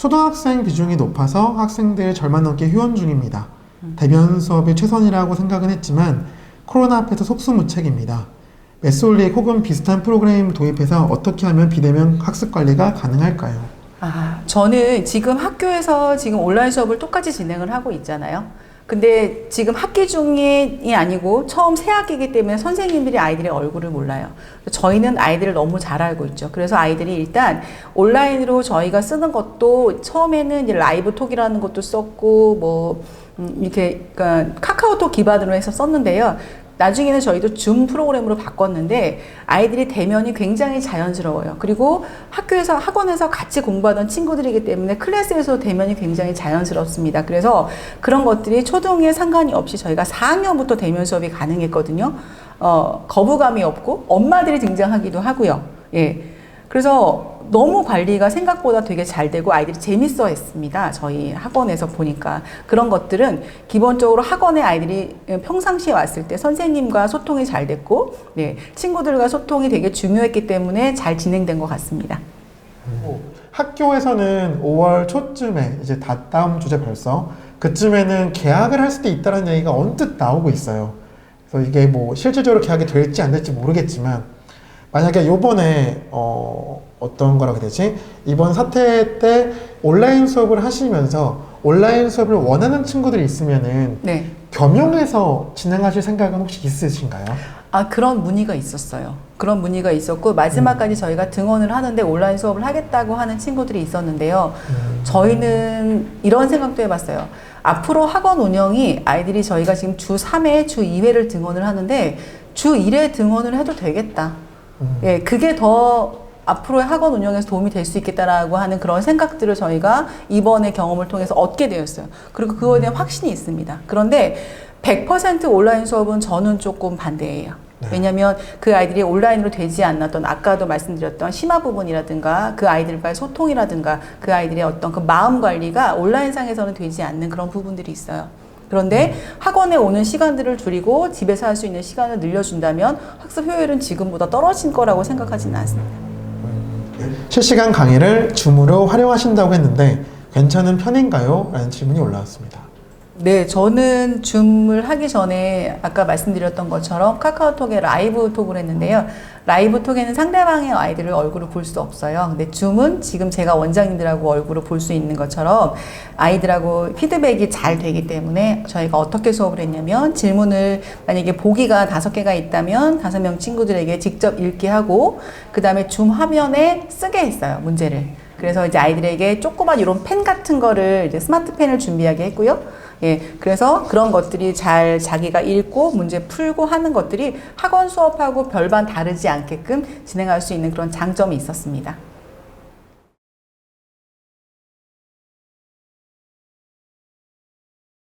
초등학생 비중이 높아서 학생들 절반 넘게 휴원 중입니다. 대면 수업이 최선이라고 생각은 했지만 코로나 앞에서 속수무책입니다. 메솔릭 혹은 비슷한 프로그램 도입해서 어떻게 하면 비대면 학습 관리가 가능할까요? 아, 저는 지금 학교에서 지금 온라인 수업을 똑같이 진행을 하고 있잖아요. 근데 지금 학기 중이 아니고 처음 새 학기이기 때문에 선생님들이 아이들의 얼굴을 몰라요. 저희는 아이들을 너무 잘 알고 있죠. 그래서 아이들이 일단 온라인으로 저희가 쓰는 것도 처음에는 라이브 톡이라는 것도 썼고 뭐 음, 이렇게 그러니까 카카오톡 기반으로 해서 썼는데요. 나중에는 저희도 줌 프로그램으로 바꿨는데 아이들이 대면이 굉장히 자연스러워요. 그리고 학교에서 학원에서 같이 공부하던 친구들이기 때문에 클래스에서 대면이 굉장히 자연스럽습니다. 그래서 그런 것들이 초등에 상관이 없이 저희가 4학년부터 대면 수업이 가능했거든요. 어, 거부감이 없고 엄마들이 등장하기도 하고요. 예. 그래서 너무 관리가 생각보다 되게 잘 되고 아이들이 재밌어 했습니다. 저희 학원에서 보니까. 그런 것들은 기본적으로 학원에 아이들이 평상시에 왔을 때 선생님과 소통이 잘 됐고, 네, 친구들과 소통이 되게 중요했기 때문에 잘 진행된 것 같습니다. 학교에서는 5월 초쯤에 이제 다 다음 주제 벌써 그쯤에는 계약을 할 수도 있다는 얘기가 언뜻 나오고 있어요. 그래서 이게 뭐 실질적으로 계약이 될지 안 될지 모르겠지만 만약에 요번에 어 어떤 거라고 되지? 이번 사태 때 온라인 수업을 하시면서 온라인 수업을 원하는 친구들이 있으면은 네. 겸용해서 진행하실 생각은 혹시 있으신가요? 아, 그런 문의가 있었어요. 그런 문의가 있었고, 마지막까지 저희가 등원을 하는데 온라인 수업을 하겠다고 하는 친구들이 있었는데요. 저희는 이런 생각도 해봤어요. 앞으로 학원 운영이 아이들이 저희가 지금 주 3회, 주 2회를 등원을 하는데 주 1회 등원을 해도 되겠다. 음. 예, 그게 더 앞으로의 학원 운영에서 도움이 될 수 있겠다라고 하는 그런 생각들을 저희가 이번의 경험을 통해서 얻게 되었어요. 그리고 그거에 대한 확신이 있습니다. 그런데 100% 온라인 수업은 저는 조금 반대예요. 네. 왜냐하면 그 아이들이 온라인으로 되지 않았던 아까도 말씀드렸던 심화 부분이라든가 그 아이들과의 소통이라든가 그 아이들의 어떤 그 마음 관리가 온라인상에서는 되지 않는 그런 부분들이 있어요. 그런데 학원에 오는 시간들을 줄이고 집에서 할 수 있는 시간을 늘려준다면 학습 효율은 지금보다 떨어진 거라고 생각하지는 않습니다. 실시간 강의를 줌으로 활용하신다고 했는데 괜찮은 편인가요? 라는 질문이 올라왔습니다. 네, 저는 줌을 하기 전에 아까 말씀드렸던 것처럼 카카오톡에 라이브 톡을 했는데요. 라이브 톡에는 상대방의 아이들을 얼굴을 볼 수 없어요. 근데 줌은 지금 제가 원장님들하고 얼굴을 볼 수 있는 것처럼 아이들하고 피드백이 잘 되기 때문에 저희가 어떻게 수업을 했냐면 질문을 만약에 보기가 다섯 개가 있다면 다섯 명 친구들에게 직접 읽게 하고 그 다음에 줌 화면에 쓰게 했어요, 문제를. 그래서 이제 아이들에게 조그만 이런 펜 같은 거를 이제 스마트 펜을 준비하게 했고요. 예, 그래서 그런 것들이 잘 자기가 읽고 문제 풀고 하는 것들이 학원 수업하고 별반 다르지 않게끔 진행할 수 있는 그런 장점이 있었습니다.